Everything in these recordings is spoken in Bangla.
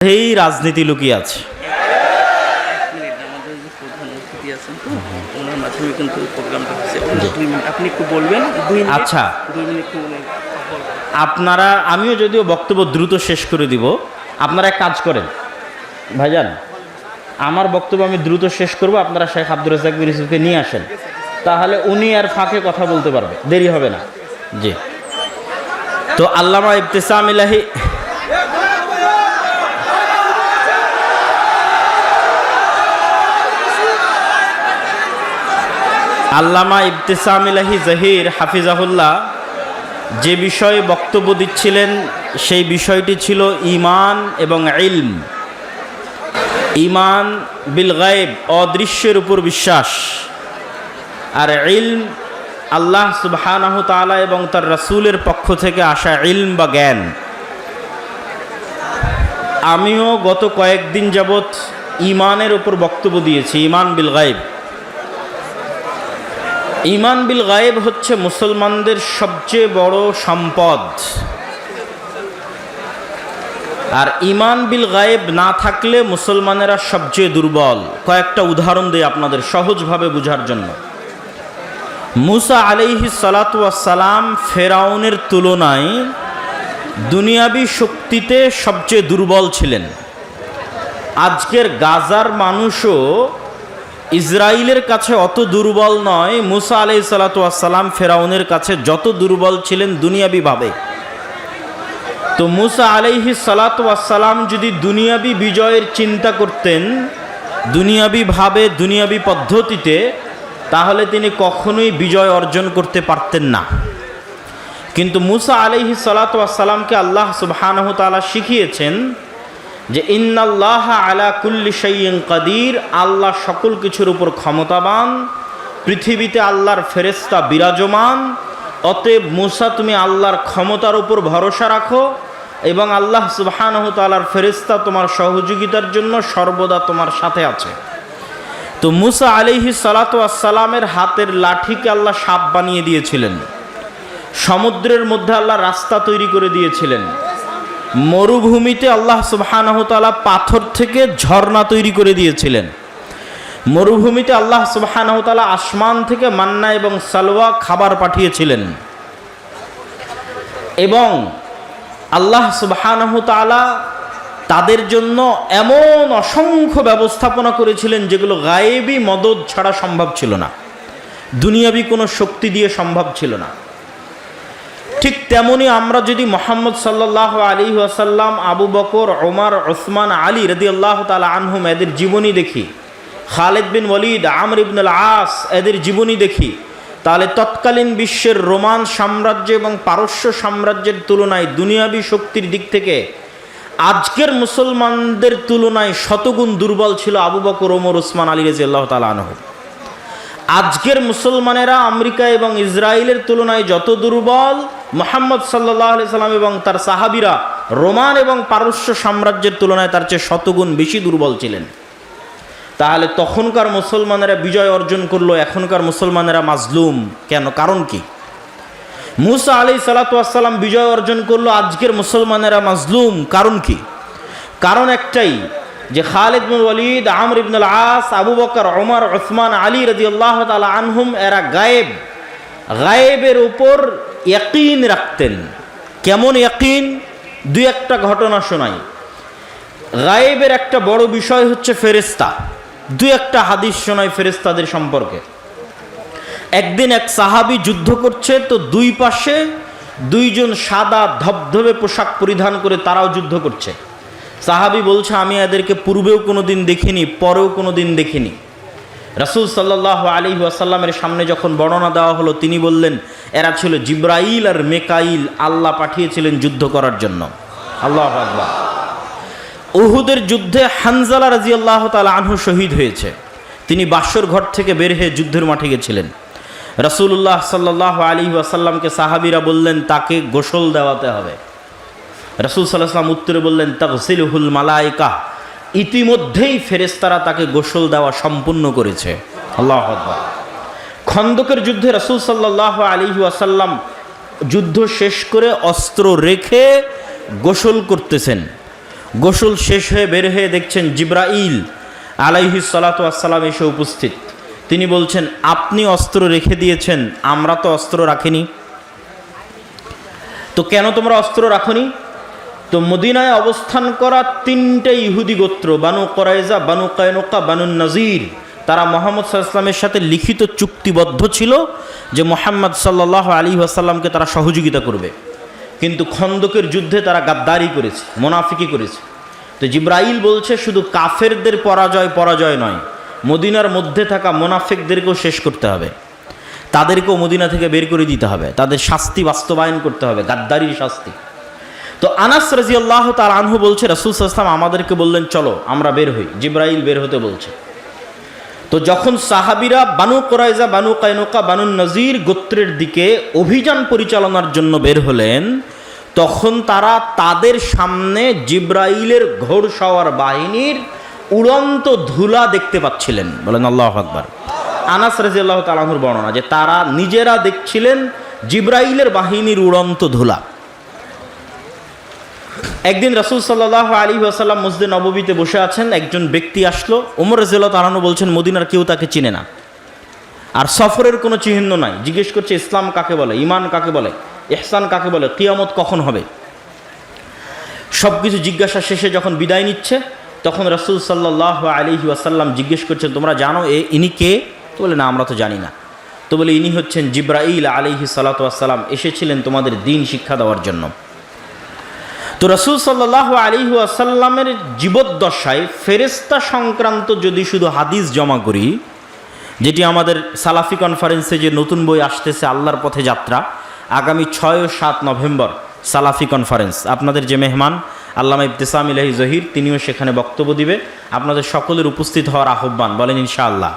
এই রাজনীতি লুকিয়ে আছে। আচ্ছা। আপনারা, আমিও যদিও বক্তব্য দ্রুত শেষ করে দিব, আপনারা এক কাজ করেন। ভাইজান, আমার বক্তব্য আমি দ্রুত শেষ করব, আপনারা শেখ আব্দুর রাজাক ইউসুফকে নিয়ে আসেন। তাহলে উনি আর ফাঁকে কথা বলতে পারবে, দেরি হবে না। জি। তো আল্লামা ইবতেসাম ইলাহি আল্লামা ইবতেসাম ইলাহি জাহির হাফিজাহুল্লাহ যে বিষয়ে বক্তব্য দিচ্ছিলেন, সেই বিষয়টি ছিল ইমান এবং ইলম। ইমান বিল গায়েব, অদৃশ্যের উপর বিশ্বাস। আর ইলম আল্লাহ সুবহানাহু তাআলা এবং তার রাসূলের পক্ষ থেকে আসা ইলম বা জ্ঞান। আমিও গত কয়েকদিন যাবৎ ইমানের উপর বক্তব্য দিয়েছি ইমান বিল গায়েব। ইমান বিল গায়েব হচ্ছে মুসলমানদের সবচেয়ে বড় সম্পদ। আর ইমান বিল গায়েব না থাকলে মুসলমানেরা সবচেয়ে দুর্বল। কয়েকটা উদাহরণ দেয় আপনাদের সহজভাবে বোঝার জন্য। মুসা আলাইহি সালাম ফেরাউনের তুলনায় দুনিয়াবি শক্তিতে সবচেয়ে দুর্বল ছিলেন। আজকের গাজার মানুষও ইসরায়েলের কাছে অত দুর্বল নয়। মুসা আলাই সালাতাম ফেরাউনের কাছে যত দুর্বল ছিলেন দুনিয়াবিভাবে তো মুসা আলাইহি সালাতাম যদি দুনিয়াবি বিজয়ের চিন্তা করতেন দুনিয়াবিভাবে দুনিয়াবি পদ্ধতিতে, তাহলে তিনি কখনোই বিজয় অর্জন করতে পারতেন না। কিন্তু মুসা আলাইহি সালাতামকে আল্লাহ সুবহানাহু তাআলা শিখিয়েছেন যে ইন্নাল্লাহ আলা কুল্লি শাইইন কাদির, আল্লাহ সকল কিছুর উপর ক্ষমতাবান, পৃথিবীতে আল্লাহর ফেরেস্তা বিরাজমান, অতএব মুসা তুমি আল্লাহর ক্ষমতার উপর ভরসা রাখো এবং আল্লাহ সুবহানাহু তাআলার ফেরেস্তা তোমার সহযোগিতার জন্য সর্বদা তোমার সাথে আছে। তো মুসা আলিহি সালাতামের হাতের লাঠিকে আল্লাহ সাপ বানিয়ে দিয়েছিলেন। সমুদ্রের মধ্যে আল্লাহ রাস্তা তৈরি করে দিয়েছিলেন। মরুভূমিতে আল্লাহ সুবাহানহতালা পাথর থেকে ঝর্ণা তৈরি করে দিয়েছিলেন। মরুভূমিতে আল্লাহ সুবাহানহতালা আসমান থেকে মান্না এবং সালোয়া খাবার পাঠিয়েছিলেন। এবং আল্লাহ সুবাহানহতালা তাদের জন্য এমন অসংখ্য ব্যবস্থাপনা করেছিলেন যেগুলো গায়েবী মদত ছাড়া সম্ভব ছিল না। দুনিয়াবি কোনো শক্তি দিয়ে সম্ভব ছিল না। ঠিক তেমনি আমরা যদি মোহাম্মদ সাল্লাহ আলী ওয়াসাল্লাম, আবু বকর ওমার ওসমান আলী রদি আল্লাহ তালা আনহুম এদের জীবনী দেখি, খালেদ বিন ওলিদ আমর ইবনুল আস এদের জীবনী দেখি, তাহলে তৎকালীন বিশ্বের রোমান সাম্রাজ্য এবং পারস্য সাম্রাজ্যের তুলনায় দুনিয়াবি শক্তির দিক থেকে আজকের মুসলমানদের তুলনায় শতগুণ দুর্বল ছিল আবু বকর ওমর ওসমান আলী রাজি আল্লাহ তালা আনহু। আজকের মুসলমানেরা আমেরিকা এবং ইসরায়েলের তুলনায় যত দুর্বল মোহাম্মদ সাল্লাহ সাল্লাম এবং তার সাহাবিরা রোমান এবং পারস্য সাম্রাজ্যের তুলনায় তার চেয়ে শতগুণ বেশি দুর্বল ছিলেন। তাহলে তখনকার মুসলমানেরা বিজয় অর্জন করল, এখনকার মুসলমানেরা মাজলুম। কেন? কারণ কি? মুসা আলি সালাতাম বিজয় অর্জন করল, আজকের মুসলমানেরা মাজলুম। কারণ কি? কারণ একটাই যে খালিদ বিন ওয়ালিদ, আমর ইবনুল আস আবু বকর ওমর ওসমান আলী রদি আল্লাহ তালা আনহুম, এরা গায়েব। গায়েবের উপর ইয়াকিন রাখতেন। কেমন ইয়াকিন? দুই একটা ঘটনা শোনাই। গায়েবের একটা বড় বিষয় হচ্ছে ফেরেস্তা দুই একটা হাদিস শোনায় ফেরেস্তাদের সম্পর্কে। একদিন এক সাহাবি যুদ্ধ করছে, তো দুই পাশে দুইজন সাদা ধবধবে পোশাক পরিধান করে তারাও যুদ্ধ করছে। সাহাবি বলছে, আমি এদেরকে পূর্বেও কোনো দিন দেখিনি, পরেও কোনো দিন দেখিনি। রাসুল সাল্লাহ আলী আসাল্লামের সামনে যখন বর্ণনা দেওয়া হলো, তিনি বললেন, এরা ছিল জিব্রাইল আর মেকাইল, আল্লাহ পাঠিয়েছিলেন যুদ্ধ করার জন্য। আল্লাহ আকবার। উহুদের যুদ্ধে হানজালা রাজি আল্লাহ তালা আনহু শহীদ হয়েছে। তিনি বাসর ঘর থেকে বের হয়ে যুদ্ধের মাঠে গেছিলেন। রাসুল্লাহ সাল্লাহ আলী আসাল্লামকে সাহাবিরা বললেন, তাকে গোসল দেওয়াতে হবে। রাসুল সাল্লাহাম উত্তরে বললেন তাকসিলহুল মালাইকা। ইতিমধ্যেই ফেরেস্তারা তাকে গোসল দেওয়া সম্পূর্ণ করেছে। আল্লাহ খন্দকের যুদ্ধে রাসুল সাল্লাহ আলী আসাল্লাম যুদ্ধ শেষ করে অস্ত্র রেখে গোসল করতেছেন। গোসল শেষ হয়ে বের হয়ে দেখছেন জিব্রাইল আলাইহি সালাতাম এসে উপস্থিত। তিনি বলছেন, আপনি অস্ত্র রেখে দিয়েছেন, আমরা তো অস্ত্র রাখিনি। তো কেন তোমরা অস্ত্র রাখনি? তো মদিনায় অবস্থান করা তিনটে ইহুদি গোত্র, Banu coryza Banu Qaynuqa, Banu নজির। তারা মোহাম্মদ সাল্লামের সাথে লিখিত চুক্তিবদ্ধ ছিল যে মোহাম্মদ সাল্লাহ আলী আসাল্লামকে তারা সহযোগিতা করবে। কিন্তু খন্দকের যুদ্ধে তারা গাদ্দারি করেছে, মোনাফিকি করেছে। তো জিব্রাইল বলছে, শুধু কাফেরদের পরাজয় পরাজয় নয়, মদিনার মধ্যে থাকা মোনাফিকদেরকেও শেষ করতে হবে। তাদেরকেও মদিনা থেকে বের করে দিতে হবে। তাদের শাস্তি বাস্তবায়ন করতে হবে, গাদ্দারির শাস্তি। তো আনাস রাজি আল্লাহ তার আনহু বলছে, রসুল সাল্লাম আমাদেরকে বললেন, চলো, আমরা বের হই। জিব্রাইল বের হতে বলছে। তো যখন সাহাবিরা Banu Qurayza Banu Qaynuqa Banu Nadir গোত্রের দিকে অভিযান পরিচালনার জন্য বের হলেন, তখন তারা তাদের সামনে জিব্রাইলের ঘোর সওয়ার বাহিনীর উড়ন্ত ধুলা দেখতে পাচ্ছিলেন। বলেন, আল্লাহ আকবর। আনাস রাজি আল্লাহ তালাহুর বর্ণনা যে তারা নিজেরা দেখছিলেন জিব্রাইলের বাহিনীর উড়ন্ত ধুলা। একদিন রাসুল সাল্লাহ আলী আসাল্লাম মসজিদে নববীতে বসে আছেন, একজন ব্যক্তি আসলো। ওমর রাজিয়াল্লাহ তালানু বলছেন, মদিনার কেউ তাকে চিনে না। আর সফরের কোনো চিহ্ন নাই। জিজ্ঞেস করছে, ইসলাম কাকে বলে? ইমান কাকে বলে? এহসান কাকে বলে? কিয়ামত কখন হবে? সব কিছু জিজ্ঞাসা শেষে যখন বিদায় নিচ্ছে, তখন রাসুল সাল্লাহ আলিহি আসাল্লাম জিজ্ঞেস করছেন, তোমরা জানো এ ইনি কে? তো বলে, না, আমরা তো জানি না। তো বলে, ইনি হচ্ছেন জিব্রাইল আলিহি সাল্লাতাম এসেছিলেন তোমাদের দিন শিক্ষা দেওয়ার জন্য। তো রসুল সাল্লাহ আলী আসাল্লামের জীবদ্দশায় ফেরেস্তা সংক্রান্ত যদি শুধু হাদিস জমা করি, যেটি আমাদের সালাফি কনফারেন্সে যে নতুন বই আসতেছে আল্লাহর পথে যাত্রা, আগামী ছয় ও সাত নভেম্বর সালাফি কনফারেন্স আপনাদের যে মেহমান, আল্লামা ইবতেসাম ইলাহি জহির, তিনিও সেখানে বক্তব্য দিবে। আপনাদের সকলের উপস্থিত হওয়ার আহ্বান, বলেন ইনশাআল্লাহ।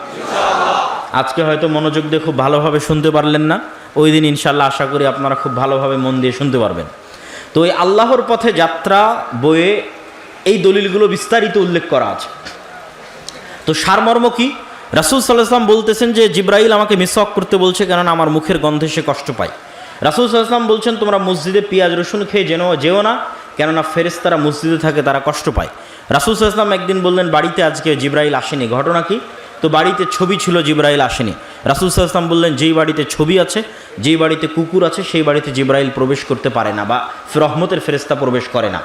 আজকে হয়তো মনোযোগ দিয়ে খুব ভালোভাবে শুনতে পারলেন না, ওই দিন ইনশাল্লাহ আশা করি আপনারা খুব ভালোভাবে মন দিয়ে শুনতে পারবেন। তো এই আল্লাহর পথে যাত্রা বইয়ে এই দলিলগুলো বিস্তারিত উল্লেখ করা আছে। তো সারমর্ম কি? রাসুল সাল্লাহাম বলতেছেন যে, জিব্রাইল আমাকে মিসওয়াক করতে বলছে কেননা আমার মুখের গন্ধে সে কষ্ট পায়। রাসুল সাল্লাহাম বলছেন, তোমরা মসজিদে পেঁয়াজ, রসুন খেয়ে যেন, যেও না, কেননা ফেরেস তারা মসজিদে থাকে, তারা কষ্ট পায়। রাসুল সাল্লাম একদিন বললেন, বাড়িতে আজকে জিব্রাইল আসেনি, ঘটনা কি? তো বাড়িতে ছবি ছিল জিব্রাইল আসেনি। রাসুল সাল্লাম বললেন, যেই বাড়িতে ছবি আছে, যেই বাড়িতে কুকুর আছে, সেই বাড়িতে জিব্রাইল প্রবেশ করতে পারে না বা রহমতের ফেরেস্তা প্রবেশ করে না।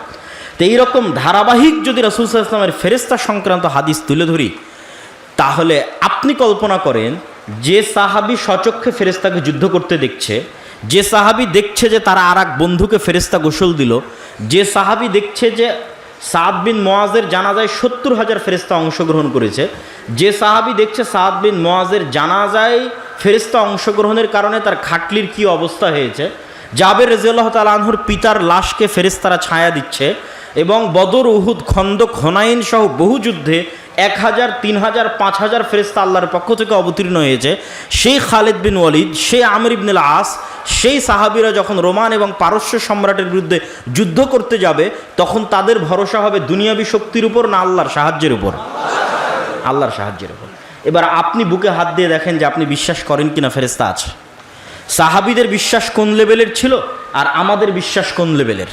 তো এইরকম ধারাবাহিক যদি রাসুল সাল্লামের ফেরেস্তা সংক্রান্ত হাদিস তুলে ধরি, তাহলে আপনি কল্পনা করেন, যে সাহাবি সচক্ষে ফেরেস্তাকে যুদ্ধ করতে দেখছে, যে সাহাবি দেখছে যে তারা আর এক বন্ধুকে ফেরেস্তা গোসল দিল, যে সাহাবি দেখছে যে সাদ বিন মোয়াজের জানাজায় সত্তর হাজার ফেরিস্তা অংশগ্রহণ করেছে। যে সাহাবি দেখছে সাদ বিন মোয়াজের জানাজায় ফেরিস্তা অংশগ্রহণের কারণে তার খাটলির কি অবস্থা হয়েছে, জাবের রেজিউল্লাহ তালাহুর পিতার লাশকে ফেরিস্তারা ছায়া দিচ্ছে এবং বদর উহুদ খন্দক হনাইন সহ বহু যুদ্ধে এক হাজার, তিন হাজার, পাঁচ হাজার ফেরিস্তা আল্লাহর পক্ষ থেকে অবতীর্ণ হয়েছে। সেই খালেদ বিন ওয়ালিদ, সেই আমির ইবনুল আস সেই সাহাবিরা যখন রোমান এবং পারস্য সম্রাটের বিরুদ্ধে যুদ্ধ করতে যাবে, তখন তাদের ভরসা হবে দুনিয়াবি শক্তির উপর না আল্লাহর সাহায্যের উপর। আল্লাহর সাহায্যের উপর। এবার আপনি বুকে হাত দিয়ে দেখেন যে আপনি বিশ্বাস করেন কিনা ফেরেস্তা আছে। সাহাবিদের বিশ্বাস কোন লেভেলের ছিল? আর আমাদের বিশ্বাস কোন লেভেলের?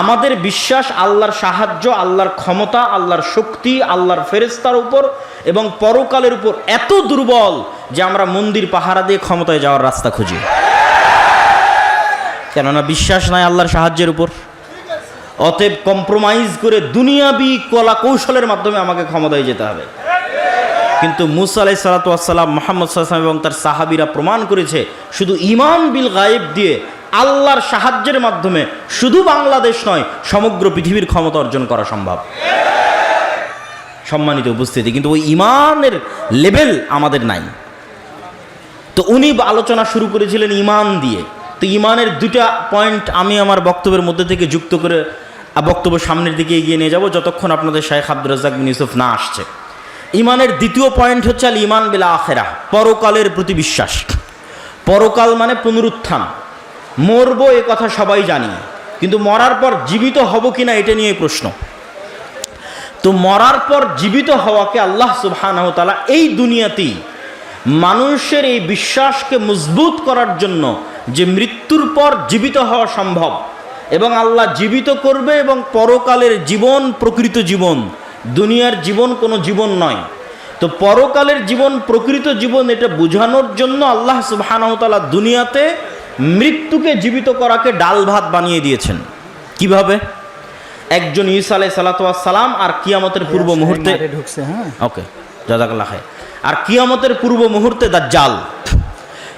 আমাদের বিশ্বাস আল্লাহর সাহায্য, আল্লাহর ক্ষমতা, আল্লাহর শক্তি, আল্লাহর ফেরেস্তার উপর এবং পরকালের উপর এত দুর্বল যে আমরা মন্দির পাহারা দিয়ে ক্ষমতায় যাওয়ার রাস্তা খুঁজি। কেননা বিশ্বাস নাই আল্লাহর সাহায্যের উপর। অতএব কম্প্রোমাইজ করে দুনিয়াবি কলা কৌশলের মাধ্যমে আমাকে ক্ষমতায় যেতে হবে। কিন্তু মুসা আলাই সালাতাম মোহাম্মদ সাল্লাম এবং তার সাহাবিরা প্রমাণ করেছে, শুধু ইমান বিল গায়েব দিয়ে আল্লাহর সাহায্যের মাধ্যমে শুধু বাংলাদেশ নয়, সমগ্র পৃথিবীর ক্ষমতা অর্জন করা সম্ভব। সম্মানিত উপস্থিতি, কিন্তু ওই ইমানের লেভেল আমাদের নাই। তো উনি আলোচনা শুরু করেছিলেন ইমান দিয়ে। তো ইমানের দুটা পয়েন্ট আমি আমার বক্তব্যের মধ্যে থেকে যুক্ত করে বক্তব্য সামনের দিকে এগিয়ে নিয়ে যাব, যতক্ষণ আপনাদের শাহেখ আব্দুর রাজাক বিন ইউসুফ না আসছে। ইমানের দ্বিতীয় পয়েন্ট হচ্ছে আল ইমান বেলা আখেরা পরকালের প্রতি বিশ্বাস। পরকাল মানে পুনরুত্থান। মরবো এ কথা সবাই জানি, কিন্তু মরার পর জীবিত হব কিনা এটা নিয়ে প্রশ্ন। তো মরার পর জীবিত হওয়াকে আল্লাহ সুবহানাহু এই দুনিয়াতেই মানুষের এই বিশ্বাসকে মজবুত করার জন্য যে মৃত্যুর পর জীবিত হওয়া সম্ভব এবং আল্লাহ জীবিত করবে এবং পরকালের জীবন প্রকৃত জীবন, দুনিয়ার জীবন কোনো জীবন নয়। তো পরকালের জীবন, প্রকৃত জীবন এটা বোঝানোর জন্য আল্লাহ সুবাহানতালা দুনিয়াতে মৃত্যুকে জীবিত করাকে ডাল ভাত বানিয়ে দিয়েছেন। কীভাবে? একজন ঈসা আলাই সালাতাম আর কিয়ামতের পূর্ব মুহূর্তে ঢুকছে হ্যাঁ। ওকে খায় আর কিয়ামতের পূর্ব মুহূর্তে দাজ্জাল।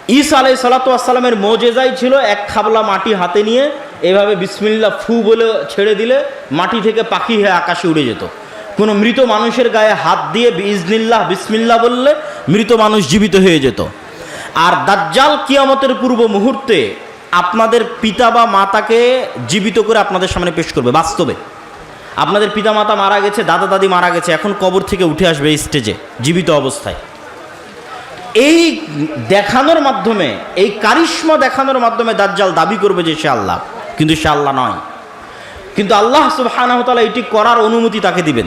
ঈসা আলাই সালাতামের মোজেজাই ছিল এক খাবলা মাটি হাতে নিয়ে এভাবে বিসমিল্লা ফু বলে ছেড়ে দিলে মাটি থেকে পাখি হয়ে আকাশে উড়ে যেত। কোনো মৃত মানুষের গায়ে হাত দিয়ে ইজনিল্লাহ বিসমিল্লা বললে মৃত মানুষ জীবিত হয়ে যেত। আর দাজ্জাল কিয়ামতের পূর্ব মুহূর্তে আপনাদের পিতা বা মাতাকে জীবিত করে আপনাদের সামনে পেশ করবে, বাস্তবে। আপনাদের পিতামাতা মারা গেছে, দাদা দাদি মারা গেছে, এখন কবর থেকে উঠে আসবে স্টেজে জীবিত অবস্থায়। এই দেখানোর মাধ্যমে, এই কারিশ্মা দেখানোর মাধ্যমে দাজ্জাল দাবি করবে যে সে আল্লাহ, কিন্তু সে আল্লাহ নয়। কিন্তু আল্লাহ সুবাহানাহ তাআলা এটি করার অনুমতি তাকে দিবেন।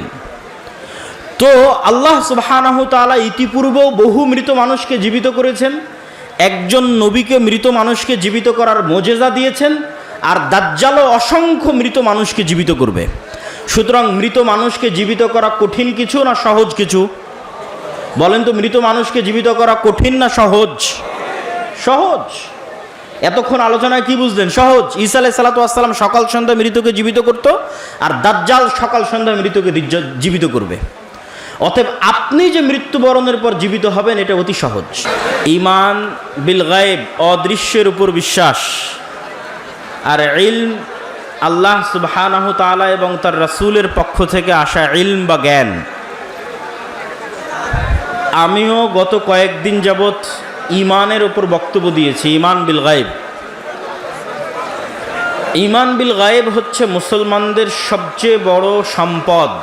তো আল্লাহ সুবাহানাহ তাআলা ইতিপূর্বেও বহু মৃত মানুষকে জীবিত করেছেন একজন নবীকে মৃত মানুষকে জীবিত করার মোজেজা দিয়েছেন, আর দাজ্জালও অসংখ্য মৃত মানুষকে জীবিত করবে। সুতরাং মৃত মানুষকে জীবিত করা কঠিন কিছু না সহজ কিছু? বলেন তো, মৃত মানুষকে জীবিত করা কঠিন না সহজ? সহজ। এতক্ষণ আলোচনায় কি বুঝলেন? সহজ। ঈসা আলাই সালাতাম সকাল সন্ধ্যা মৃতকে জীবিত করত, আর দাজ্জাল সকাল সন্ধ্যা মৃতকে জীবিত করবে। অতএব আপনি যে মৃত্যুবরণের পর জীবিত হবেন, এটা অতি সহজ। ইমান বিল গায়েব, অদৃশ্যের উপর বিশ্বাস। আর ইলম আল্লাহ তাআলা এবং তার রাসূলের পক্ষ থেকে আসা ইলম বা জ্ঞান। আমিও গত কয়েকদিন যাবৎ ইমানের ওপর বক্তব্য দিয়েছি ইমান বিল গায়েব। ইমান বিল গায়েব হচ্ছে মুসলমানদের সবচেয়ে বড় সম্পদ।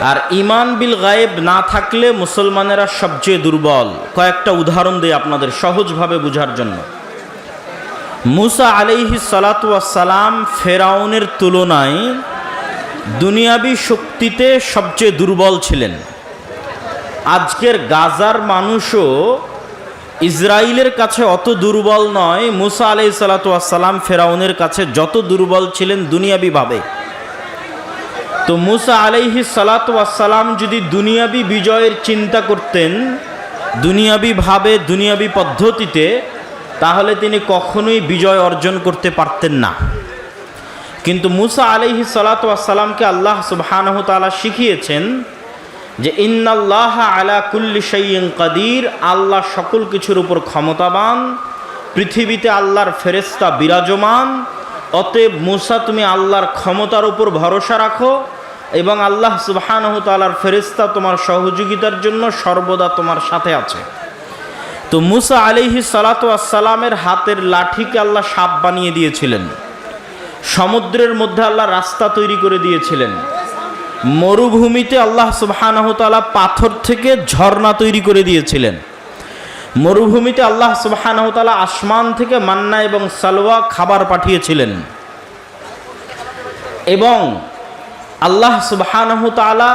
আর ইমান বিল গায়েব না থাকলে মুসলমানেরা সবচেয়ে দুর্বল। কয়েকটা উদাহরণ দিই আপনাদের সহজভাবে বোঝার জন্য। মুসা আলাইহি সালাম ফেরাউনের তুলনায় দুনিয়াবি শক্তিতে সবচেয়ে দুর্বল ছিলেন। আজকের গাজার মানুষও ইসরায়েলের কাছে অত দুর্বল নয়, মুসা আলাই সালাতাম ফেরাউনের কাছে যত দুর্বল ছিলেন দুনিয়াবিভাবে তো মুসা আলাইহি সালাতাম যদি দুনিয়াবি বিজয়ের চিন্তা করতেন দুনিয়াবিভাবে দুনিয়াবি পদ্ধতিতে, তাহলে তিনি কখনোই বিজয় অর্জন করতে পারতেন না। কিন্তু মুসা আলাইহি সালাতামকে আল্লাহ সুবহানাহু তাআলা শিখিয়েছেন যে, ইন্নাল্লাহ আলা কুল্লি শাইইন কাদির, আল্লাহ সকল কিছুর উপর ক্ষমতাবান, পৃথিবীতে আল্লাহর ফেরেস্তা বিরাজমান, অতএব মুসা তুমি আল্লাহর ক্ষমতার উপর ভরসা রাখো এবং আল্লাহ সুবহানাহু ফেরেস্তা তোমার সহযোগিতার জন্য সর্বদা তোমার সাথে আছে। তো মুসা আলিহি সালাতামের হাতের লাঠিকে আল্লাহ সাপ বানিয়ে দিয়েছিলেন। সমুদ্রের মধ্যে আল্লাহ রাস্তা তৈরি করে দিয়েছিলেন। মরুভূমিতে আল্লাহ সুবহানাহু তাআলা পাথর থেকে ঝর্ণা তৈরি করে দিয়েছিলেন। মরুভূমিতে আল্লাহ সুবহানাহু তাআলা আসমান থেকে মান্না এবং সালওয়া খাবার পাঠিয়েছিলেন। এবং আল্লাহ সুবহানাহু তাআলা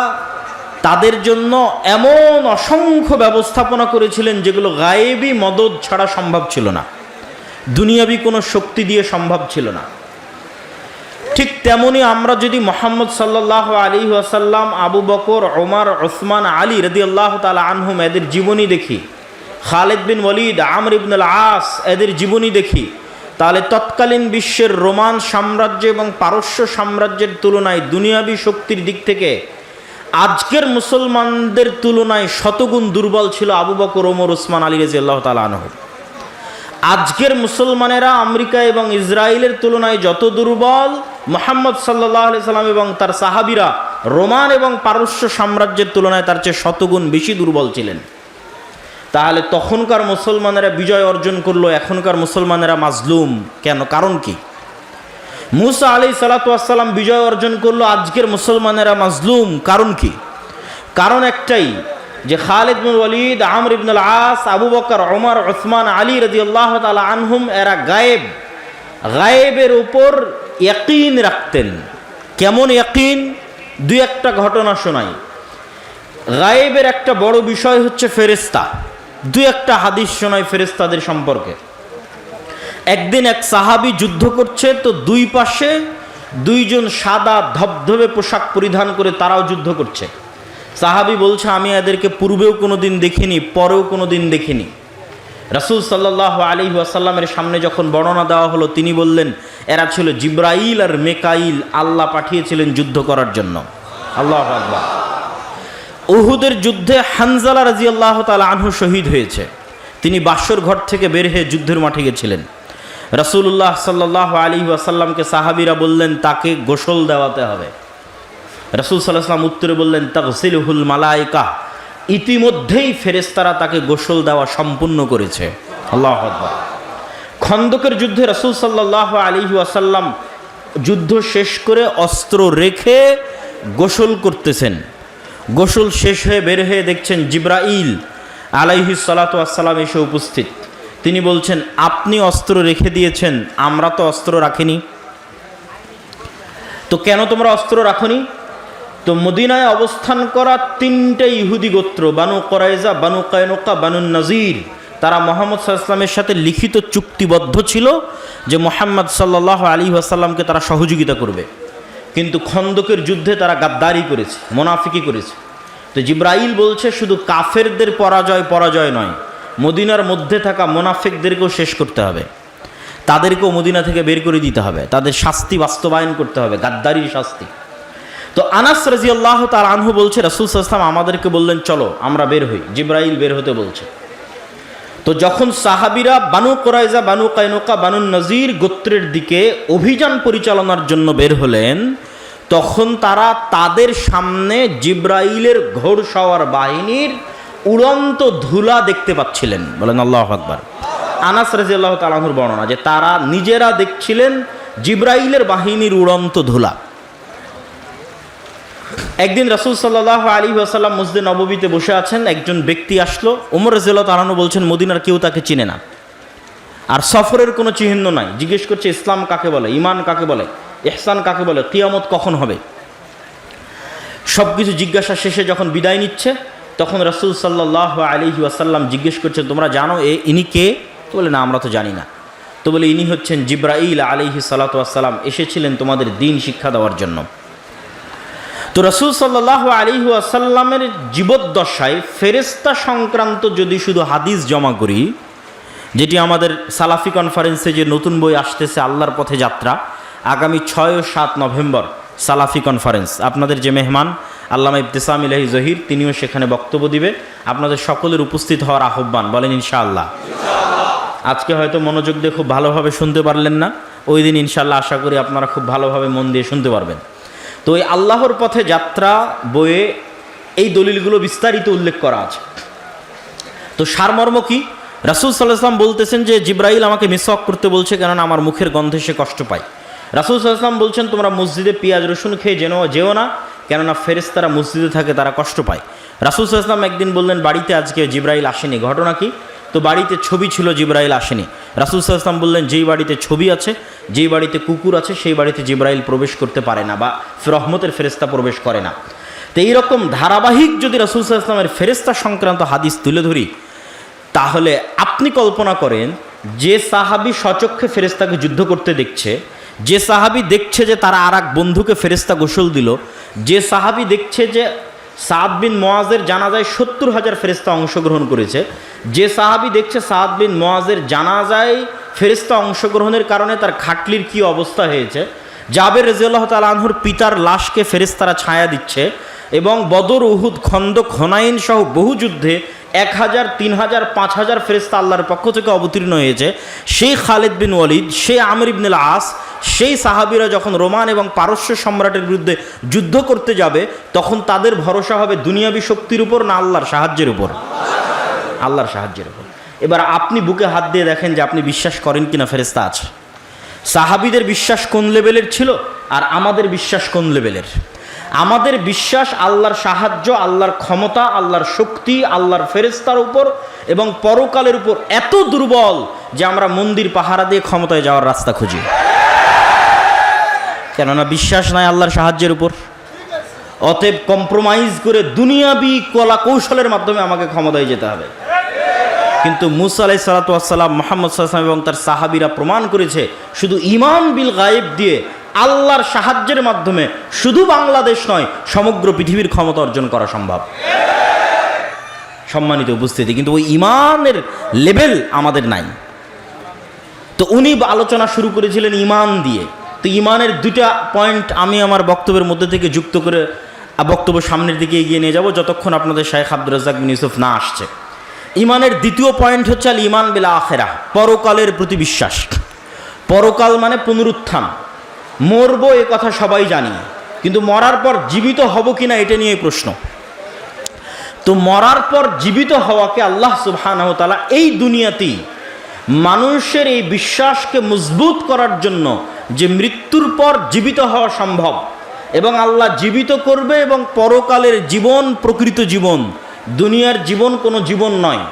তাদের জন্য এমন অসংখ্য ব্যবস্থাপনা করেছিলেন যেগুলো গায়েবি মদত ছাড়া সম্ভব ছিল না। দুনিয়াবি কোনো শক্তি দিয়ে সম্ভব ছিল না। ঠিক তেমনি আমরা যদি মোহাম্মদ সাল্লাহ আলী ওয়াসাল্লাম, আবু বকর, ওমার, ওসমান, আলী রদি আল্লাহ তালা আনহুম এদের জীবনী দেখি, খালেদ বিন ওলিদ আমর ইবনুল আস এদের জীবনী দেখি তাহলে তৎকালীন বিশ্বের রোমান সাম্রাজ্য এবং পারস্য সাম্রাজ্যের তুলনায় দুনিয়াবি শক্তির দিক থেকে আজকের মুসলমানদের তুলনায় শতগুণ দুর্বল ছিল আবু বকর, ওমর ওসমান আলী রাজি আল্লাহ তালা আজকের মুসলমানেরা আমেরিকা এবং ইসরায়েলের তুলনায় যত দুর্বল, মোহাম্মদ সাল্লাহ সাল্লাম এবং তার সাহাবিরা রোমান এবং পারস্য সাম্রাজ্যের তুলনায় তার চেয়ে শতগুণ বেশি দুর্বল ছিলেন। তাহলে তখনকার মুসলমানেরা বিজয় অর্জন করল, এখনকার মুসলমানেরা মাজলুম। কেন? কারণ কি? মুসা আলি সালাতাম বিজয় অর্জন করল, আজকের মুসলমানেরা মাজলুম। কারণ কি? কারণ একটাই, যে খালিদ ওয়ালিদ, আমর ইবনুল আস, আবু বকর ওমর ওসমান আলী রদি আল্লাহ আনহুম, এরা গায়েব। গায়েবের উপর ইয়াকিন রাখতেন। কেমন ইয়াকিন? দুই একটা ঘটনা শোনাই। গায়েবের একটা বড় বিষয় হচ্ছে ফেরেস্তা দুই একটা হাদিস শোনাই ফেরেস্তাদের সম্পর্কে। একদিন এক সাহাবি যুদ্ধ করছে, তো দুই পাশে দুইজন সাদা ধবধবে পোশাক পরিধান করে তারাও যুদ্ধ করছে। সাহাবি বলছে, আমি এদেরকে পূর্বেও কোনো দিন দেখিনি, পরেও কোনো দিন দেখিনি। রাসুল সাল্লাহ আলী ওয়াসাল্লামের সামনে যখন বর্ণনা দেওয়া হলো, তিনি বললেন, এরা ছিল জিব্রাইল আর মেকাইল, আল্লাহ পাঠিয়েছিলেন যুদ্ধ করার জন্য। আল্লাহ আকবার। উহুদের যুদ্ধে হানজালা রাজি আল্লাহ তালা আনহু শহীদ হয়েছে। তিনি বাসর ঘর থেকে বের হয়ে যুদ্ধের মাঠে গেছিলেন। রাসূলুল্লাহ সাল্লাহ আলী আসাল্লামকে সাহাবিরা বললেন, তাকে গোসল দেওয়াতে হবে। রাসুল সাল্লাহ সাল্লাম উত্তরে বললেন তাকসিলহুল মালাইকা ইতিমধ্যেই ফেরেস্তারা তাকে গোসল দেওয়া সম্পূর্ণ করেছে। আল্লাহ খন্দকের যুদ্ধে রাসূল সাল্লাহ আলী আসাল্লাম যুদ্ধ শেষ করে অস্ত্র রেখে গোসল করতেছেন। গোসল শেষ হয়ে বের হয়ে দেখছেন জিব্রাইল আলাইহি সালাতু আসসালাম এসে উপস্থিত। তিনি বলছেন, আপনি অস্ত্র রেখে দিয়েছেন, আমরা তো অস্ত্র রাখিনি। তো কেন তোমরা অস্ত্র রাখনি? তো মদিনায় অবস্থান করা তিনটে ইহুদি গোত্র, বানু করাইজা বানু কায়নকা, বানু নজির। তারা মোহাম্মদ সাল্লামের সাথে লিখিত চুক্তিবদ্ধ ছিল যে মোহাম্মদ সাল্লাহ আলী আসাল্লামকে তারা সহযোগিতা করবে। কিন্তু খন্দকের যুদ্ধে তারা গাদ্দারি করেছে, মোনাফিকি করেছে। তো জিব্রাইল বলছে, শুধু কাফেরদের পরাজয় পরাজয় নয়, মদিনার মধ্যে থাকা মোনাফিকদেরকেও শেষ করতে হবে। তাদেরকেও মদিনা থেকে বের করে দিতে হবে। তাদের শাস্তি বাস্তবায়ন করতে হবে, গাদ্দারির শাস্তি। তো আনাস রাজি আল্লাহ তার আনহু বলছে, রাসুল সাল্লাম আমাদেরকে বললেন, চলো আমরা বের হই। জিব্রাইল বের হতে বলছে। তো যখন সাহাবিরা Banu Qurayza Banu Qaynuqa, Banu Nadir গোত্রের দিকে অভিযান পরিচালনার জন্য বের হলেন, তখন তারা তাদের সামনে জিব্রাইলের ঘোড়সাওয়ার বাহিনীর উড়ন্ত ধুলা দেখতে পাচ্ছিলেন। বলেন আল্লাহ আকবর। আনাস রাজি আল্লাহ তালাহুর বর্ণনা যে তারা নিজেরা দেখছিলেন জিব্রাইলের বাহিনীর উড়ন্ত ধুলা। একদিন রাসুল সাল্লাহ আলী আসাল্লাম মসজিদ নববীতে বসে আছেন, একজন ব্যক্তি আসলো। ওমর রাজিয়াল্লাহ তালানু বলছেন, মদিনার কেউ তাকে চিনে না। আর সফরের কোনো চিহ্ন নাই। জিজ্ঞেস করছে, ইসলাম কাকে বলে? ইমান কাকে বলে? এহসান কাকে বলে? কিয়ামত কখন হবে? সব কিছু জিজ্ঞাসা শেষে যখন বিদায় নিচ্ছে, তখন রাসুল সাল্লাহ আলী আসাল্লাম জিজ্ঞেস করছেন তোমরা জানো এ ইনি কে? তো বলে, না, আমরা তো জানি না। তো বলে, ইনি হচ্ছেন জিব্রাইল আলিহি সালাতাম এসেছিলেন তোমাদের দিন শিক্ষা দেওয়ার জন্য। তো রসুল সাল্লাহ আলী আসাল্লামের জীবদ্দশায় ফেরেস্তা সংক্রান্ত যদি শুধু হাদিস জমা করি, যেটি আমাদের সালাফি কনফারেন্সে যে নতুন বই আসতেছে আল্লাহর পথে যাত্রা, আগামী ছয় ও সাত নভেম্বর সালাফি কনফারেন্স। আপনাদের যে মেহমান, আল্লামা ইবতেসাম ইলাহি জহির, তিনিও সেখানে বক্তব্য দিবে। আপনাদের সকলের উপস্থিত হওয়ার আহ্বান, বলেন ইনশাআল্লাহ। আজকে হয়তো মনোযোগ দিয়ে খুব ভালোভাবে শুনতে পারলেন না। ওই দিন ইনশাল্লাহ আশা করি আপনারা খুব ভালোভাবে মন দিয়ে শুনতে পারবেন। তো এই আল্লাহর পথে যাত্রা বইয়ে এই দলিলগুলো বিস্তারিত উল্লেখ করা আছে। তো সারমর্ম কি? রাসুল সাল্লাহাম বলতেছেন যে, জিব্রাইল আমাকে মিসওয়াক করতে বলছে কেননা আমার মুখের গন্ধে সে কষ্ট পায়। রাসুল সাল্লাহাম বলছেন, তোমরা মসজিদে পেঁয়াজ, রসুন খেয়ে যেন, যেও না, কেননা ফেরেস্তারা মসজিদে থাকে, তারা কষ্ট পায়। রাসুল সাল্লাহাম একদিন বললেন, বাড়িতে আজকে জিব্রাইল আসেনি। ঘটনা কি? তো বাড়িতে ছবি ছিল জিব্রাইল আসেনি। রাসুল সাল্লাম বললেন, যেই বাড়িতে ছবি আছে, যেই বাড়িতে কুকুর আছে, সেই বাড়িতে জিব্রাইল প্রবেশ করতে পারে না বা রহমতের ফেরেস্তা প্রবেশ করে না। তো এইরকম ধারাবাহিক যদি রাসুল সাল্লামের ফেরেস্তা সংক্রান্ত হাদিস তুলে ধরি, তাহলে আপনি কল্পনা করেন, যে সাহাবি সচক্ষে ফেরেস্তাকে যুদ্ধ করতে দেখছে, যে সাহাবি দেখছে যে তারা আর এক বন্ধুকে ফেরেস্তা গোসল দিল, যে সাহাবি দেখছে যে সাদ বিন মোয়াজের জানাজায় সত্তর হাজার ফেরিস্তা অংশগ্রহণ করেছে। যে সাহাবি দেখছে সাদ বিন মোয়াজের জানাজায় ফেরিস্তা অংশগ্রহণের কারণে তার খাটলির কি অবস্থা হয়েছে, জাবের রেজিউল্লাহ আনহুর পিতার লাশকে ফেরিস্তারা ছায়া দিচ্ছে এবং বদর উহুদ খন্দক হনাইন সহ বহু যুদ্ধে এক হাজার, তিন হাজার, পাঁচ হাজার ফেরিস্তা আল্লাহর পক্ষ থেকে অবতীর্ণ হয়েছে। সেই খালেদ বিন ওয়ালিদ, সেই আমির ইবনুল আস সেই সাহাবিরা যখন রোমান এবং পারস্য সম্রাটের বিরুদ্ধে যুদ্ধ করতে যাবে, তখন তাদের ভরসা হবে দুনিয়াবি শক্তির উপর না আল্লাহর সাহায্যের উপর। আল্লাহর সাহায্যের উপর। এবার আপনি বুকে হাত দিয়ে দেখেন যে আপনি বিশ্বাস করেন কিনা ফেরেস্তা আছে। সাহাবিদের বিশ্বাস কোন লেভেলের ছিল? আর আমাদের বিশ্বাস কোন লেভেলের? আমাদের বিশ্বাস আল্লাহর সাহায্য, আল্লাহর ক্ষমতা, আল্লাহর শক্তি, আল্লাহর ফেরেস্তার উপর এবং পরকালের উপর এত দুর্বল যে আমরা মন্দির পাহারা দিয়ে ক্ষমতায় যাওয়ার রাস্তা খুঁজি। কেননা বিশ্বাস নাই আল্লাহর সাহায্যের উপর। অতএব কম্প্রোমাইজ করে দুনিয়াবি কলা কৌশলের মাধ্যমে আমাকে ক্ষমতায় যেতে হবে। কিন্তু মুসা আলাই সালাতাম মোহাম্মদ সাল্লাম এবং তার সাহাবিরা প্রমাণ করেছে, শুধু ইমান বিল গায়েব দিয়ে আল্লাহর সাহায্যের মাধ্যমে শুধু বাংলাদেশ নয়, সমগ্র পৃথিবীর ক্ষমতা অর্জন করা সম্ভব। সম্মানিত উপস্থিতি, কিন্তু ওই ইমানের লেভেল আমাদের নাই। তো উনি আলোচনা শুরু করেছিলেন ইমান দিয়ে। তো ইমানের দুটা পয়েন্ট আমি আমার বক্তব্যের মধ্যে থেকে যুক্ত করে বক্তব্য সামনের দিকে এগিয়ে নিয়ে যাব, যতক্ষণ আপনাদের শাহেখ আব্দুল রাজাক বিন ইউসুফ না আসছে। ইমানের দ্বিতীয় পয়েন্ট হচ্ছে আল ইমান বিলা আখেরা পরকালের প্রতি বিশ্বাস। পরকাল মানে পুনরুত্থান। মরবো এ কথা সবাই জানি, কিন্তু মরার পর জীবিত হব কিনা এটা নিয়ে প্রশ্ন। তো মরার পর জীবিত হওয়াকে আল্লাহ সুবহানাহু ওয়া তাআলা এই দুনিয়াতেই মানুষের এই বিশ্বাসকে মজবুত করার জন্য যে মৃত্যুর পর জীবিত হওয়া সম্ভব এবং আল্লাহ জীবিত করবে এবং পরকালের জীবন প্রকৃত জীবন, দুনিয়ার জীবন কোনো জীবন নয়।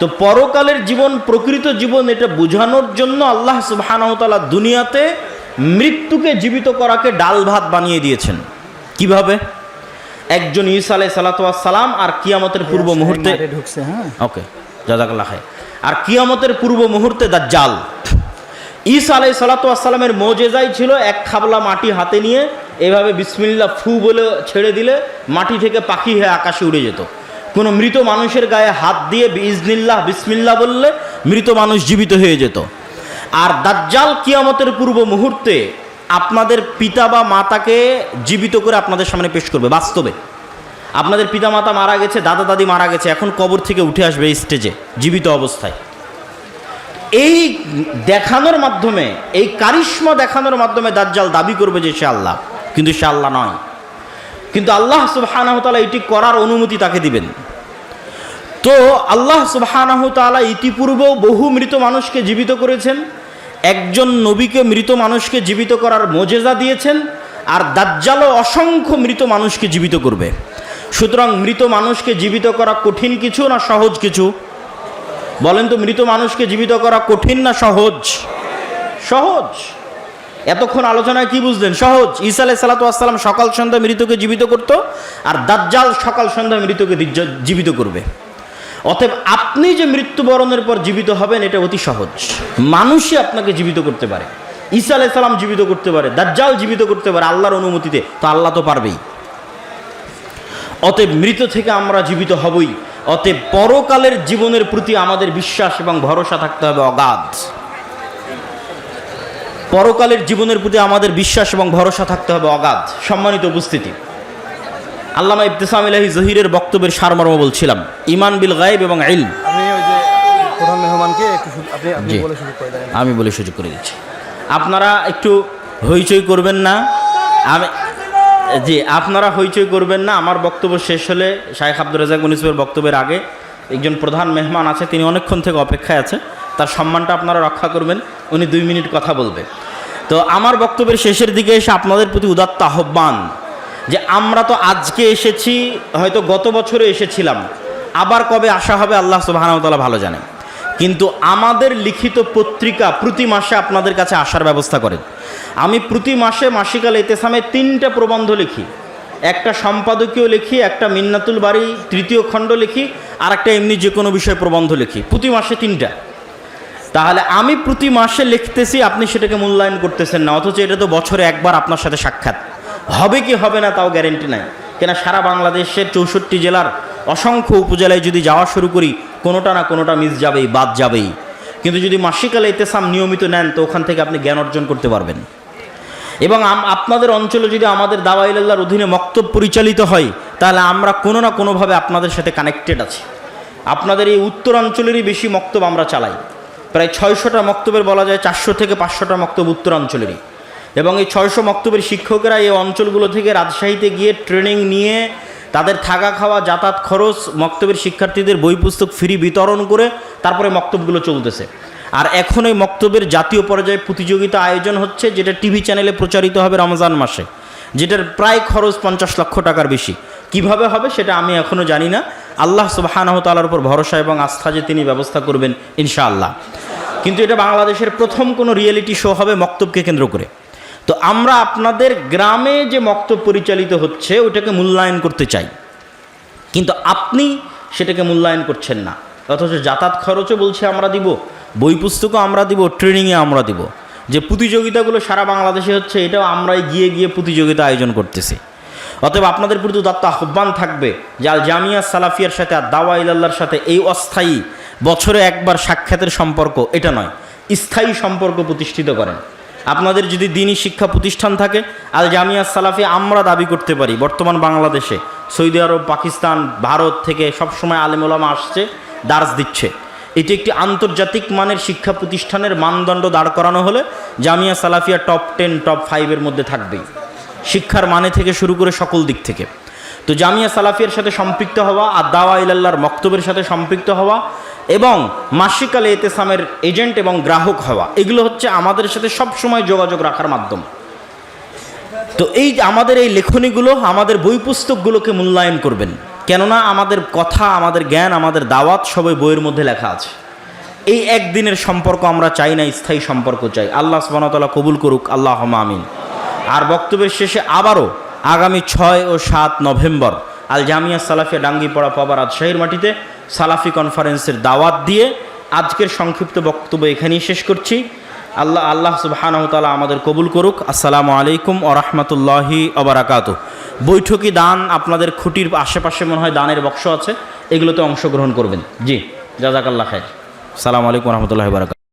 তো পরকালের জীবন, প্রকৃত জীবন এটা বোঝানোর জন্য আল্লাহ সুবহানাহু ওয়া তাআলা দুনিয়াতে মৃত্যুকে জীবিত করাকে ডাল ভাত বানিয়ে দিয়েছেন। কীভাবে? একজন ঈসা আলাই সালাম আর কিয়ামতের পূর্ব মুহূর্তে ঢুকছে হ্যাঁ। ওকে জাজাকাল্লাহ খায় আর কিয়ামতের পূর্ব মুহূর্তে দাজ্জাল। ঈসা আলাই সালাতামের মোজেজাই ছিল এক খাবলা মাটি হাতে নিয়ে এভাবে বিসমিল্লা ফু বলে ছেড়ে দিলে মাটি থেকে পাখি হয়ে আকাশে উড়ে যেত। কোনো মৃত মানুষের গায়ে হাত দিয়ে ইজনিল্লাহ বিসমিল্লা বললে মৃত মানুষ জীবিত হয়ে যেত। আর দাজ্জাল কিয়ামতের পূর্ব মুহূর্তে আপনাদের পিতা বা মাতাকে জীবিত করে আপনাদের সামনে পেশ করবে, বাস্তবে। আপনাদের পিতা মাতা মারা গেছে দাদা দাদি মারা গেছে, এখন কবর থেকে উঠে আসবে স্টেজে জীবিত অবস্থায়। এই দেখানোর মাধ্যমে, এই কারিশ্মা দেখানোর মাধ্যমে দাজ্জাল দাবি করবে যে সে আল্লাহ, কিন্তু সে আল্লাহ নয়। কিন্তু আল্লাহ সুবহানাহ তাআলা এটি করার অনুমতি তাকে দিবেন। তো আল্লাহ সুবহানাহু তাআলা ইতিপূর্বেও বহু মৃত মানুষকে জীবিত করেছেন একজন নবীকে মৃত মানুষকে জীবিত করার মোজেজা দিয়েছেন আর দাজ্জালও অসংখ্য মৃত মানুষকে জীবিত করবে। সুতরাং মৃত মানুষকে জীবিত করা কঠিন কিছু না সহজ কিছু? বলেন তো, মৃত মানুষকে জীবিত করা কঠিন না সহজ? সহজ। এতক্ষণ আলোচনায় কি বুঝলেন? সহজ। ঈসা আলাই সকাল সন্ধ্যা মৃতকে জীবিত করত আর দাজ্জাল সকাল সন্ধ্যা মৃতকে জীবিত করবে। অতএব আপনি যে মৃত্যুবরণের পর জীবিত হবেন, এটা অতি সহজ। মানুষই আপনাকে জীবিত করতে পারে। ঈসা আলাই সালাম জীবিত করতে পারে, দাজ্জাল জীবিত করতে পারে, আল্লাহর অনুমতিতে। তো আল্লাহ তো পারবেই। অতএব মৃত থেকে আমরা জীবিত হবই। অতএব পরকালের জীবনের প্রতি আমাদের বিশ্বাস এবং ভরসা থাকতে হবে অগাধ। পরকালের জীবনের প্রতি আমাদের বিশ্বাস এবং ভরসা থাকতে হবে অগাধ। সম্মানিত উপস্থিতি। আল্লামা ইবতিসাম ইলাহি জহিরের বক্তব্যের সারমর্ম বলছিলাম। ইমান বিল গায়েব এবং দেন। আমি বলে সুযোগ করে দিচ্ছি। আপনারা একটু হইচই করবেন না। আমি জি আপনারা হইচই করবেন না। আমার বক্তব্য শেষ হলে শাহেখ আব্দুর রাজাক মুনিসবের বক্তব্যের আগে একজন প্রধান মেহমান আছে তিনি অনেকক্ষণ থেকে অপেক্ষায় আছে। তার সম্মানটা আপনারা রক্ষা করবেন। উনি দুই মিনিট কথা বলবে। তো আমার বক্তব্যের শেষের দিকে এসে আপনাদের প্রতি উদাত্ত আহ্বান। যে আমরা তো আজকে এসেছি, হয়তো গত বছরে এসেছিলাম, আবার কবে আসা হবে আল্লাহ সুবাহানতালা ভালো জানে। কিন্তু আমাদের লিখিত পত্রিকা প্রতি মাসে আপনাদের কাছে আসার ব্যবস্থা করেন। আমি প্রতি মাসে মাসিকাল এতেসামে তিনটা প্রবন্ধ লিখি। একটা সম্পাদকীয় লিখি, একটা মিন্নাতুল বাড়ি তৃতীয় খণ্ড লিখি, আর একটা এমনি যে কোনো বিষয়ে প্রবন্ধ লিখি। প্রতি মাসে তিনটা। তাহলে আমি প্রতি মাসে লিখতেছি, আপনি সেটাকে মূল্যায়ন করতেছেন না, অথচ এটা তো বছরে একবার আপনার সাথে সাক্ষাৎ। হবে কি হবে না তাও গ্যারেন্টি নাই। কেন সারা বাংলাদেশের চৌষট্টি জেলার অসংখ্য উপজেলায় যদি যাওয়া শুরু করি, কোনোটা না কোনোটা মিস যাবেই, বাদ যাবেই। কিন্তু যদি মাসিকালে এতেসাম নিয়মিত নেন, তো ওখান থেকে আপনি জ্ঞান অর্জন করতে পারবেন। এবং আপনাদের অঞ্চলে যদি আমাদের দাওয়াইল্লাহর অধীনে মক্তব পরিচালিত হয়, তাহলে আমরা কোনো না কোনোভাবে আপনাদের সাথে কানেক্টেড আছি। আপনাদের এই উত্তরাঞ্চলেরই বেশি মক্তব আমরা চালাই। প্রায় ছয়শোটা মক্তবের বলা যায়, চারশো থেকে পাঁচশোটা মক্তব উত্তরাঞ্চলেরই এবং এই ছয়শো মক্তবের শিক্ষকেরা এই অঞ্চলগুলো থেকে রাজশাহীতে গিয়ে ট্রেনিং নিয়ে তাদের থাকা খাওয়া, যাতায়াত খরচ, মক্তবের শিক্ষার্থীদের বই পুস্তক ফ্রি বিতরণ করে তারপরে মক্তবগুলো চলতেছে। আর এখন ওই মক্তবের জাতীয় পর্যায়ে প্রতিযোগিতা আয়োজন হচ্ছে, যেটা টিভি চ্যানেলে প্রচারিত হবে রমজান মাসে, যেটার প্রায় খরচ পঞ্চাশ লক্ষ টাকার বেশি। কীভাবে হবে সেটা আমি এখনও জানি না। আল্লাহ সুবাহানহ তালার উপর ভরসা এবং আস্থা যে তিনি ব্যবস্থা করবেন ইনশাআল্লাহ। কিন্তু এটা বাংলাদেশের প্রথম কোনো রিয়েলিটি শো হবে মক্তবকে কেন্দ্র করে। তো আমরা আপনাদের গ্রামে যে মক্ত পরিচালিত হচ্ছে ওটাকে মূল্যায়ন করতে চাই। কিন্তু আপনি সেটাকে মূল্যায়ন করছেন না। অথচ যাতায়াত খরচও বলছে আমরা দিব, বই পুস্তকও আমরা দিব, ট্রেনিংয়ে আমরা দিব। যে প্রতিযোগিতাগুলো সারা বাংলাদেশে হচ্ছে, এটাও আমরাই গিয়ে গিয়ে প্রতিযোগিতা আয়োজন করতেছি। অতএব আপনাদের প্রতি দত্ত আহ্বান থাকবে যে আল জামিয়া সালাফিয়ার সাথে আর দাওয়া ইলাল্লার সাথে এই অস্থায়ী বছরে একবার সাক্ষাতের সম্পর্ক, এটা নয়, স্থায়ী সম্পর্ক প্রতিষ্ঠিত করেন। আপনাদের যদি দিনই শিক্ষা প্রতিষ্ঠান থাকে, আল জামিয়া সালাফি আমরা দাবি করতে পারি, বর্তমান বাংলাদেশে। সৌদি আরব, পাকিস্তান, ভারত থেকে সবসময় আলেমুলামা আসছে, দার্স দিচ্ছে। এটি একটি আন্তর্জাতিক মানের শিক্ষা প্রতিষ্ঠানের মানদণ্ড দাঁড় করানো হলে Jamia Salafia top ten, top ফাইভের মধ্যে থাকবেই। শিক্ষার মানে থেকে শুরু করে সকল দিক থেকে। তো জামিয়া সালাফিয়ার সাথে সম্পৃক্ত হওয়া আর দাওয়া ইলাল্লাহর মক্তবের সাথে সম্পৃক্ত হওয়া এবং মাসিকাল এতেসামের এজেন্ট এবং গ্রাহক হওয়া, এগুলো হচ্ছে আমাদের সাথে সব সময় যোগাযোগ রাখার মাধ্যম। তো এই আমাদের এই লেখনীগুলো, আমাদের বই পুস্তকগুলোকে মূল্যায়ন করবেন। কেননা আমাদের কথা, আমাদের জ্ঞান, আমাদের দাওয়াত সবই বইয়ের মধ্যে লেখা আছে। এই একদিনের সম্পর্ক আমরা চাই না, স্থায়ী সম্পর্ক চাই। আল্লাহ সুবাহতাল্লাহ কবুল করুক আল্লাহ আমিন। আর বক্তব্যের শেষে আবারও আগামী ছয় ও সাত নভেম্বর আল জামিয়া সালাফিয়া ডাঙ্গিপাড়া পাবা রাজশাহীর মাটিতে সালাফি কনফারেন্সের দাওয়াত দিয়ে আজকের সংক্ষিপ্ত বক্তব্য এখানেই শেষ করছি। আল্লাহ আল্লাহ সুবাহানতালা আমাদের কবুল করুক। আসসালামু আলাইকুম ও রহমতুল্লাহি অবরাকাত বৈঠকি দান আপনাদের খুঁটির আশেপাশে মনে হয় দানের বক্স আছে, এগুলোতে অংশগ্রহণ করবেন। জি জাজাকাল্লা খায় সালাম আলাইকুম রহমতুল্লাহ বারাকাত